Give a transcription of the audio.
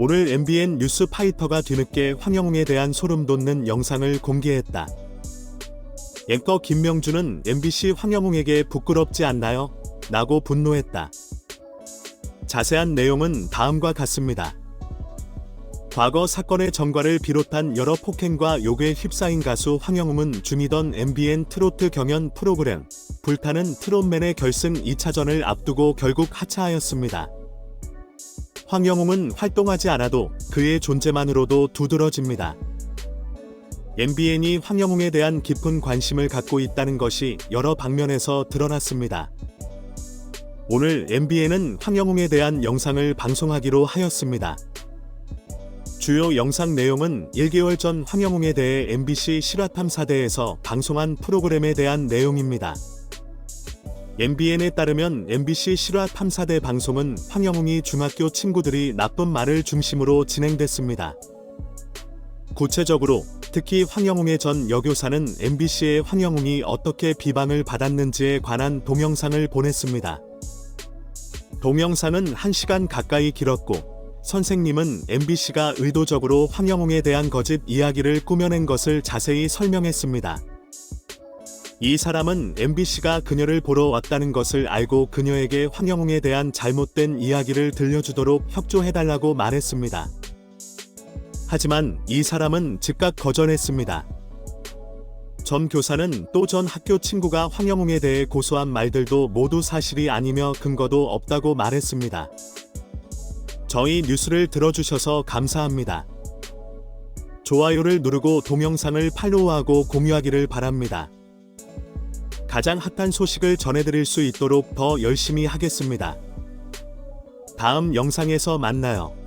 오늘 MBN 뉴스 파이터가 뒤늦게 황영웅에 대한 소름 돋는 영상을 공개했다. 앵커 김명준은 MBC 황영웅에게 부끄럽지 않나요? 라고 분노했다. 자세한 내용은 다음과 같습니다. 과거 사건의 전과를 비롯한 여러 폭행과 욕에 휩싸인 가수 황영웅은 중이던 MBN 트로트 경연 프로그램 불타는 트롯맨의 결승 2차전을 앞두고 결국 하차하였습니다. 황영웅은 활동하지 않아도 그의 존재만으로도 두드러집니다. MBN이 황영웅에 대한 깊은 관심을 갖고 있다는 것이 여러 방면에서 드러났습니다. 오늘 MBN은 황영웅에 대한 영상을 방송하기로 하였습니다. 주요 영상 내용은 1개월 전 황영웅에 대해 MBC 실화탐사대에서 방송한 프로그램에 대한 내용입니다. MBN에 따르면 MBC 실화 탐사대 방송은 황영웅이 중학교 친구들이 나쁜 말을 중심으로 진행됐습니다. 구체적으로 특히 황영웅의 전 여교사는 MBC의 황영웅이 어떻게 비방을 받았는지에 관한 동영상을 보냈습니다. 동영상은 1시간 가까이 길었고 선생님은 MBC가 의도적으로 황영웅에 대한 거짓 이야기를 꾸며낸 것을 자세히 설명했습니다. 이 사람은 MBC가 그녀를 보러 왔다는 것을 알고 그녀에게 황영웅에 대한 잘못된 이야기를 들려주도록 협조해달라고 말했습니다. 하지만 이 사람은 즉각 거절했습니다. 전 교사는 또 전 학교 친구가 황영웅에 대해 고소한 말들도 모두 사실이 아니며 근거도 없다고 말했습니다. 저희 뉴스를 들어주셔서 감사합니다. 좋아요를 누르고 동영상을 팔로우하고 공유하기를 바랍니다. 가장 핫한 소식을 전해드릴 수 있도록 더 열심히 하겠습니다. 다음 영상에서 만나요.